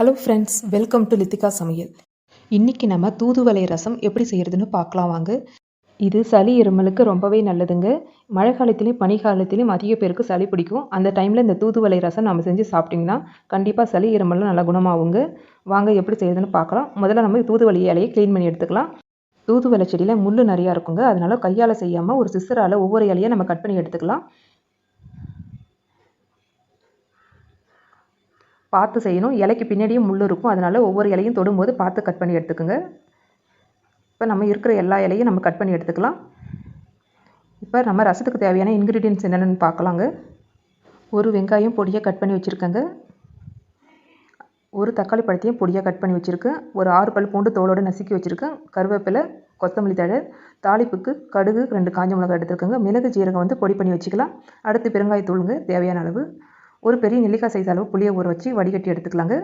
Hello friends welcome to Lithika Samayal இன்றைக்கி நம்ம தூதுவளை ரசம் எப்படி செய்கிறதுன்னு பார்க்கலாம் வாங்க. இது சளி இருமலுக்கு ரொம்பவே நல்லதுங்க. மழை காலத்துலேயும் பனி காலத்துலேயும் அதிக பேருக்கு சளி பிடிக்கும். அந்த டைமில் இந்த தூதுவளை ரசம் நம்ம செஞ்சு சாப்பிட்டிங்கன்னா கண்டிப்பாக சளி இருமலும் நல்லா குணமாகுங்க. வாங்க எப்படி செய்கிறதுன்னு பார்க்கலாம். முதல்ல நம்ம தூதுவளை இலையை க்ளீன் பண்ணி எடுத்துக்கலாம். தூதுவளை செடியில் முள் நிறையா இருக்குங்க. அதனால் கையால் செய்யாமல் ஒரு சிசரால் ஒவ்வொரு இலையை நம்ம கட் பண்ணி எடுத்துக்கலாம். பார்த்து செய்யணும். இலைக்கு பின்னாடியும் முள் இருக்கும். அதனால் ஒவ்வொரு இலையும் தொடும்போது பார்த்து கட் பண்ணி எடுத்துக்கோங்க. இப்போ நம்ம இருக்கிற எல்லா இலையும் நம்ம கட் பண்ணி எடுத்துக்கலாம். இப்போ நம்ம ரசத்துக்கு தேவையான இன்க்ரீடியன்ஸ் என்னென்னு பார்க்கலாங்க. ஒரு வெங்காயம் பொடியாக கட் பண்ணி வச்சுருக்கேங்க. ஒரு தக்காளி பழத்தையும் பொடியாக கட் பண்ணி வச்சுருக்கேன். ஒரு ஆறு பல் பூண்டு தோலோடு நசுக்கி வச்சுருக்கேன். கருவேப்பிலை கொத்தமல்லி தழை தாளிப்புக்கு கடுகு ரெண்டு காஞ்ச மிளகாய் எடுத்துருக்கோங்க. மிளகு ஜீரகம் வந்து பொடி பண்ணி வச்சுக்கலாம். அடுத்து பெருங்காயத்தூளுங்க தேவையான அளவு. ஒரு பெரிய நெல்லிக்காய் சைஸ் அளவு புளியை ஊற வச்சு வடிகட்டி எடுத்துக்கலாங்க.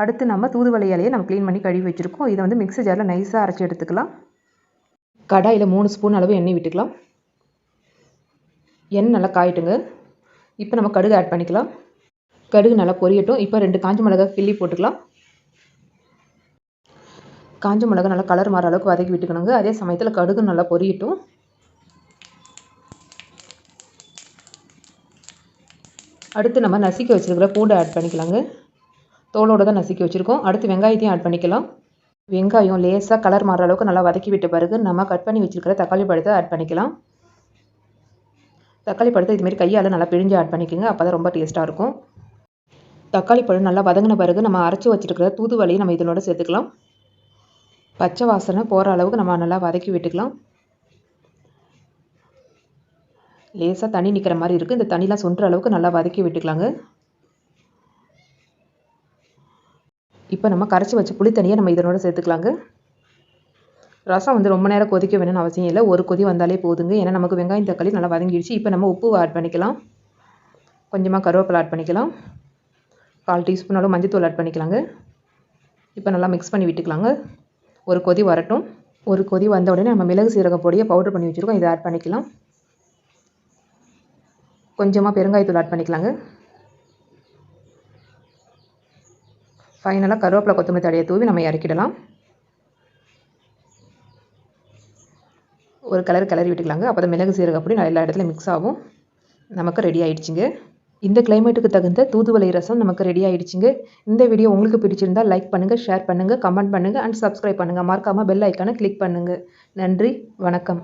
அடுத்து நம்ம தூதுவளை இலையை நம்ம க்ளீன் பண்ணி கழுவி வச்சுருக்கோம். இதை வந்து மிக்ஸி ஜாரில் நைஸாக அரைச்சி எடுத்துக்கலாம். கடாயில் மூணு ஸ்பூன் அளவு எண்ணெய் விட்டுக்கலாம். எண்ணெய் நல்லா காயிட்டுங்க. இப்போ நம்ம கடுகு ஆட் பண்ணிக்கலாம். கடுகு நல்லா பொரியட்டும். இப்போ ரெண்டு காஞ்ச மிளகா கிள்ளி போட்டுக்கலாம். காஞ்ச மிளகா நல்லா கலர் மாற அளவுக்கு வதக்கி விட்டுக்கணுங்க. அதே சமயத்தில் கடுகு நல்லா பொரியட்டும். அடுத்து நம்ம நசுக்கி வச்சுருக்கிற பூண்டை ஆட் பண்ணிக்கலாங்க. தோலோடு தான் நசுக்கி வச்சுருக்கோம். அடுத்து வெங்காயத்தையும் ஆட் பண்ணிக்கலாம். வெங்காயம் லேசாக கலர் மாற அளவுக்கு நல்லா வதக்கி விட்ட பிறகு நம்ம கட் பண்ணி வச்சுருக்கிற தக்காளி பழத்தை ஆட் பண்ணிக்கலாம். தக்காளி பழத்தை இதுமாரி கையால் நல்லா பிழிஞ்சு ஆட் பண்ணிக்கோங்க. அப்போ தான் ரொம்ப டேஸ்ட்டாக இருக்கும். தக்காளி பழம் நல்லா வதங்கின பிறகு நம்ம அரைச்சி வச்சுருக்கிற தூதுவலையை நம்ம இதனோட சேர்த்துக்கலாம். பச்சை வாசனை போகிற அளவுக்கு நம்ம நல்லா வதக்கி விட்டுக்கலாம். லேசாக தண்ணி நிற்கிற மாதிரி இருக்குது இந்த தண்ணிலாம் சொன்ற அளவுக்கு நல்லா வதக்கி விட்டுக்கலாங்க. இப்போ நம்ம கரைச்சி வச்ச புளி தண்ணியை நம்ம இதனோட சேர்த்துக்கலாங்க. ரசம் வந்து ரொம்ப நேரம் கொதிக்க வேணும்னு அவசியம் இல்லை. ஒரு கொதி வந்தாலே போதுங்க. ஏன்னா நமக்கு வெங்காயம் தக்காளி நல்லா வதங்கிடுச்சு. இப்போ நம்ம உப்பு ஆட் பண்ணிக்கலாம். கொஞ்சமாக கருவேப்பிலை ஆட் பண்ணிக்கலாம். கால் டீஸ்பூன் அளவு மஞ்சத்தூள் ஆட் பண்ணிக்கலாங்க. இப்போ நல்லா மிக்ஸ் பண்ணி விட்டுக்கலாங்க. ஒரு கொதி வரட்டும். ஒரு கொதி வந்த உடனே நம்ம மிளகு சீரக பொடியை பவுடர் பண்ணி வச்சுருக்கோம். இதை ஆட் பண்ணிக்கலாம். கொஞ்சமாக பெருங்காயத்தூள் ஆட் பண்ணிக்கலாங்க. ஃபைனலாக கருவேப்பிலை கொத்தமல்லி தடையை தூவி நம்ம இறக்கிடலாம். ஒரு கலர் கிளறி விட்டுக்கலாங்க. அப்போ தான் மிளகு சீரகம் அப்படி எல்லா இடத்துலையும் மிக்ஸ் ஆகும். நமக்கு ரெடி ஆகிடுச்சிங்க இந்த கிளைமேட்டுக்கு தகுந்த தூதுவளை ரசம் நமக்கு ரெடி ஆகிடுச்சிங்க இந்த வீடியோ உங்களுக்கு பிடிச்சிருந்தால் லைக் பண்ணுங்கள் ஷேர் பண்ணுங்கள் கமெண்ட் பண்ணுங்கள் அண்ட் சப்ஸ்கிரைப் பண்ணுங்கள் மறக்காமல் பெல் ஐக்கானை கிளிக் பண்ணுங்கள் நன்றி வணக்கம்.